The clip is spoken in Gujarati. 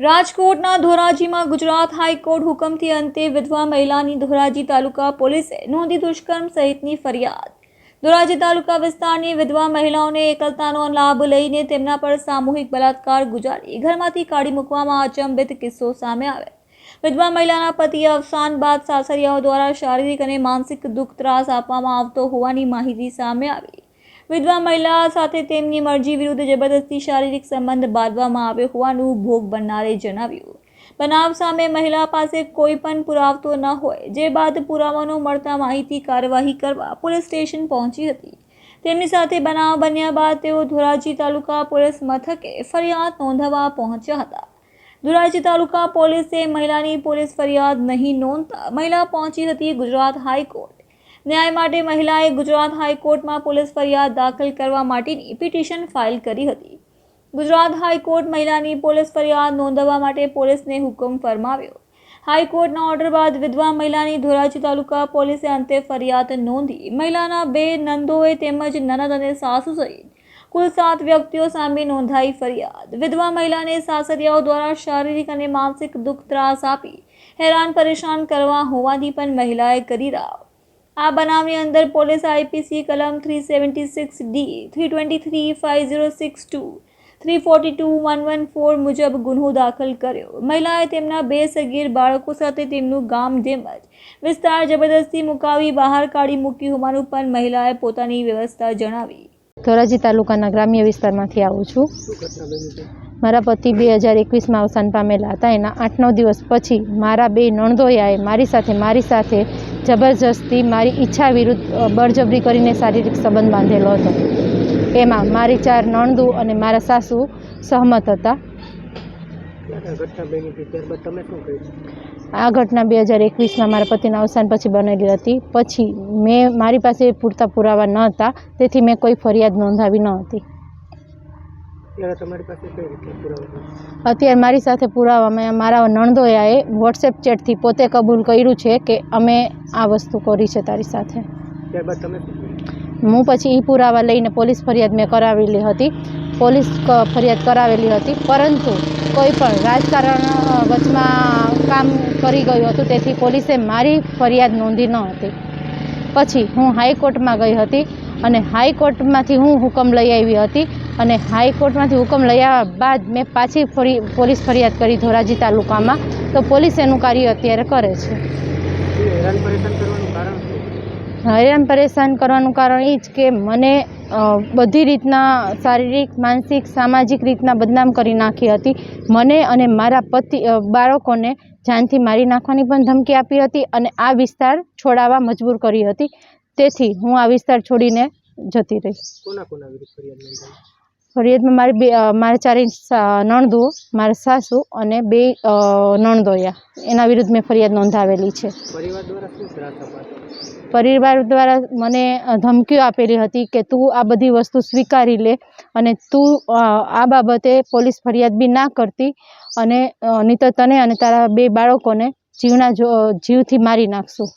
રાજકોટના ધોરાજીમાં ગુજરાત હાઈકોર્ટ હુકમથી અંતે વિધવા મહિલાની ધોરાજી તાલુકા પોલીસે નોંધી દુષ્કર્મ સહિતની ફરિયાદ. ધોરાજી તાલુકા વિસ્તારની વિધવા મહિલાઓને એકલતાનો લાભ લઈને તેમના પર સામૂહિક બલાત્કાર ગુજારી ઘરમાંથી કાઢી મૂકવામાં અચંબિત કિસ્સો સામે આવે. વિધવા મહિલાના પતિએ અવસાન બાદ સાસરિયાઓ દ્વારા શારીરિક અને માનસિક દુઃખ ત્રાસ આપવામાં આવતો હોવાની માહિતી સામે આવી. વિધવા મહિલા સાથે તેમની મરજી વિરુદ્ધ જબરદસ્તી શારીરિક સંબંધ બાંધવામાં આવ્યો હોવાનું ભોગ બનનારે જણાવ્યું. બનાવ સામે મહિલા પાસે કોઈ પણ પુરાવતો ન હોય, જે બાદ પુરાવાનો મળતા માહિતી કાર્યવાહી કરવા પોલીસ સ્ટેશન પહોંચી હતી. તેમની સાથે બનાવ બન્યા બાદ તેઓ ધોરાજી તાલુકા પોલીસ મથકે ફરિયાદ નોંધાવવા પહોંચ્યા હતા. ધોરાજી તાલુકા પોલીસે મહિલાની પોલીસ ફરિયાદ નહીં નોંધતા મહિલા પહોંચી હતી ગુજરાત હાઈકોર્ટ. ન્યાય માટે મહિલાએ ગુજરાત હાઈકોર્ટમાં પોલીસ ફરિયાદ દાખલ કરવા માટેની પિટિશન ફાઇલ કરી હતી. ગુજરાત હાઈકોર્ટ મહિલાની પોલીસ ફરિયાદ નોંધવા માટે પોલીસને હુકમ ફરમાવ્યો. હાઈકોર્ટના ઓર્ડર બાદ વિધવા મહિલાની ધોરાજી તાલુકા પોલીસે અંતે ફરિયાદ નોંધી મહિલાના બે નંદોએ તેમજ નનદ અને સાસુ સહિત કુલ સાત વ્યક્તિઓ સામે નોંધાઈ ફરિયાદ. વિધવા મહિલાને સાસરિયાઓ દ્વારા શારીરિક અને માનસિક દુઃખ ત્રાસ આપી હેરાન પરેશાન કરવા હોવાથી પણ મહિલાએ કરી રાવ. આ બનાવની અંદર પોલીસ આઈપીસી કલમ three seventy six D three twenty three five zero six two three forty two one one four મુજબ ગુન્હો દાખલ કર્યો. મહિલાએ તેમના બે સગીર બાળકો સાથે તેમનું ગામ તેમજ વિસ્તાર જબરદસ્તી મુકાવી બહાર કાઢી મૂકી હોવાનું પણ મહિલાએ પોતાની વ્યવસ્થા જણાવી. ધોરાજી તાલુકાના ગ્રામ્ય વિસ્તારમાંથી આવું છું? મારા પતિ બે હજાર એકવીસમાં અવસાન પામેલા હતા. એના આઠ નવ દિવસ પછી મારા બે નણદોયાએ મારી સાથે મારી સાથે જબરજસ્તી મારી ઈચ્છા વિરુદ્ધ બળજબરી કરીને શારીરિક સંબંધ બાંધેલો હતો. એમાં મારી ચાર નણદુ અને મારા સાસુ સહમત હતા. આ ઘટના બે હજાર એકવીસમાં મારા પતિના અવસાન પછી બનેલી હતી. પછી મેં મારી પાસે પૂરતા પુરાવા ન હતા તેથી મેં કોઈ ફરિયાદ નોંધાવી ન હતી. ત્યારે તમારી પાસે કઈ રીતના પુરાવા અત્યારે મારી સાથે પુરાવા મેં મારા નણદોયાએ વોટ્સએપ ચેટથી પોતે કબૂલ કર્યું છે કે અમે આ વસ્તુ કરી છે તારી સાથે. ત્યારબાદ તમે હું પછી એ પુરાવા લઈને પોલીસ ફરિયાદ મેં કરાવેલી હતી. પોલીસ ફરિયાદ કરાવેલી હતી. પરંતુ કોઈ પણ રાજકારણ વચમાં કામ કરી ગયું હતું તેથી પોલીસે મારી ફરિયાદ નોંધી ન હતી. પછી હું હાઈકોર્ટમાં ગઈ હતી અને હાઈકોર્ટમાંથી હું હુકમ લઈ આવી હતી. અને હાઈકોર્ટમાંથી હુકમ લઈ આવ્યા બાદ મેં પાછી ફરી પોલીસ ફરિયાદ કરી ધોરાજી તાલુકામાં. તો પોલીસ એનું કાર્ય અત્યારે કરે છે. હેરાન પરેશાન કરવાનું કારણ એ જ કે મને બધી રીતના શારીરિક માનસિક સામાજિક રીતના બદનામ કરી નાખી હતી. મને અને મારા પતિ બાળકોને જાનથી મારી નાખવાની પણ ધમકી આપી હતી અને આ વિસ્તાર છોડાવવા મજબૂર કરી હતી. તેથી હું આ વિસ્તાર છોડીને જતી રહી. કોના કોના વિરુદ્ધ ફરિયાદ નોંધાવી ફરિયાદમાં મારી બે મારા ચારે સા- મારા સાસુ અને બે નણદોયા એના વિરુદ્ધ મેં ફરિયાદ નોંધાવેલી છે. પરિવાર દ્વારા મને ધમકીઓ આપેલી હતી કે તું આ બધી વસ્તુ સ્વીકારી લે અને તું આ બાબતે પોલીસ ફરિયાદ બી ના કરતી અને નહીં તને અને તારા બે બાળકોને જીવના જો જીવથી મારી નાખશું.